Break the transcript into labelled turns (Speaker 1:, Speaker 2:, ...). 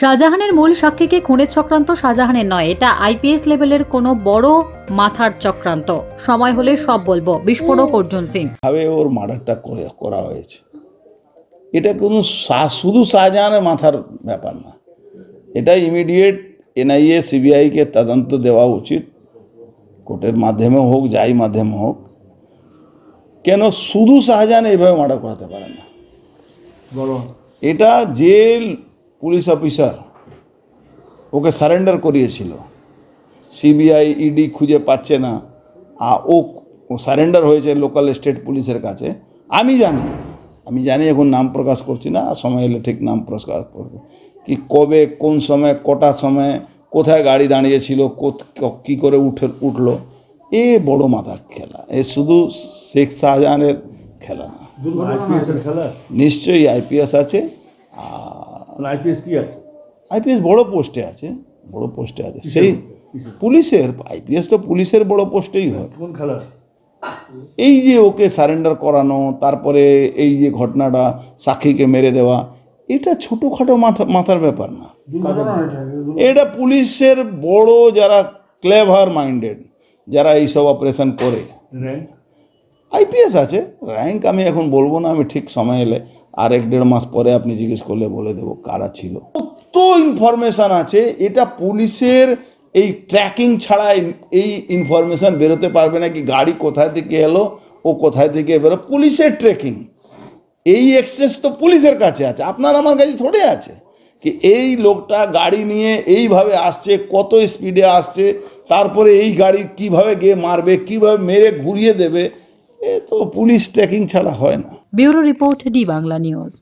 Speaker 1: শাহজাহানের মূল সাক্ষীকে খুনের চক্রান্ত শাহজাহানের নয় এটা আইপিএস লেভেলের কোনো বড় মাথার চক্রান্ত। সময় হলে সব বলব বিস্ফোরক অর্জুন সিং।
Speaker 2: ভাবে ওর মার্ডারটা করে করা হয়েছে। এটা কোনো শুধু শাহজাহানের মাথার ব্যাপার না। এটা ইমিডিয়েট এনআইএ সিবিআইকে তদন্ত দেওয়া উচিত। কোর্টের মাধ্যমে হোক যাই মাধ্যমে হোক। কেন শুধু শাহজাহান এইভাবে মার্ডার করাতে পারে না? এটা যে পুলিশ অফিসার ওকে সারেন্ডার করিয়েছিল। সিবিআই ইডি খুঁজে পাচ্ছে না। আর ও সারেন্ডার হয়েছে লোকাল স্টেট পুলিশের কাছে। আমি জানি আমি জানি এখন নাম প্রকাশ করছি না সময় এলে ঠিক নাম প্রকাশ করব। কি কবে কোন সময় কটা সময় কোথায় গাড়ি দাঁড়িয়েছিল ক- কী করে উঠে উঠল এ বড় মাথার খেলা। এ শুধু শেখ শাহজাহানের খেলা না। নিশ্চয়ই আইপিএস আছে।
Speaker 3: মানে আইপিএস কি আছে?
Speaker 2: আইপিএস বড় পোস্টে আছে বড় পোস্টে আছে। সেই পুলিশের আইপিএস তো পুলিশের বড় পোস্টেই হয়।
Speaker 3: কোন খেলা
Speaker 2: এই যে ওকে সারেন্ডার করানো তারপরে এই যে ঘটনাটা সাক্ষীকে মেরে দেওয়া এটা ছোটোখাটো মাথা মাথার ব্যাপার না। এটা পুলিশের বড় যারা ক্লেভার মাইন্ডেড যারা এইসব অপারেশন করে। আইপিএস আছে র্যাঙ্ক আমি এখন বলব না আমি ঠিক সময় এলে আর এক দেড় মাস পরে আপনি জিজ্ঞেস করলে বলে দেবো কারা ছিল। কত ইনফরমেশান আছে, এটা পুলিশের এই ট্র্যাকিং ছাড়া এই- ইনফরমেশান বেরোতে পারবে না কি গাড়ি কোথায় থেকে এলো, ও কোথায় থেকে বেরো পুলিশের ট্রেকিং এই এক্সেস তো পুলিশের কাছে আছে, আপনার আমার কাছে থোড়ে আছে কি এই লোকটা গাড়ি নিয়ে এইভাবে আসছে, কত স্পিডে আসছে, তারপরে এই গাড়ি কীভাবে গিয়ে মারবে, কীভাবে মেরে ঘুরিয়ে দেবে এ তো পুলিশ ট্র্যাকিং ছাড়া হয় না।
Speaker 1: Bureau report D Bangla news.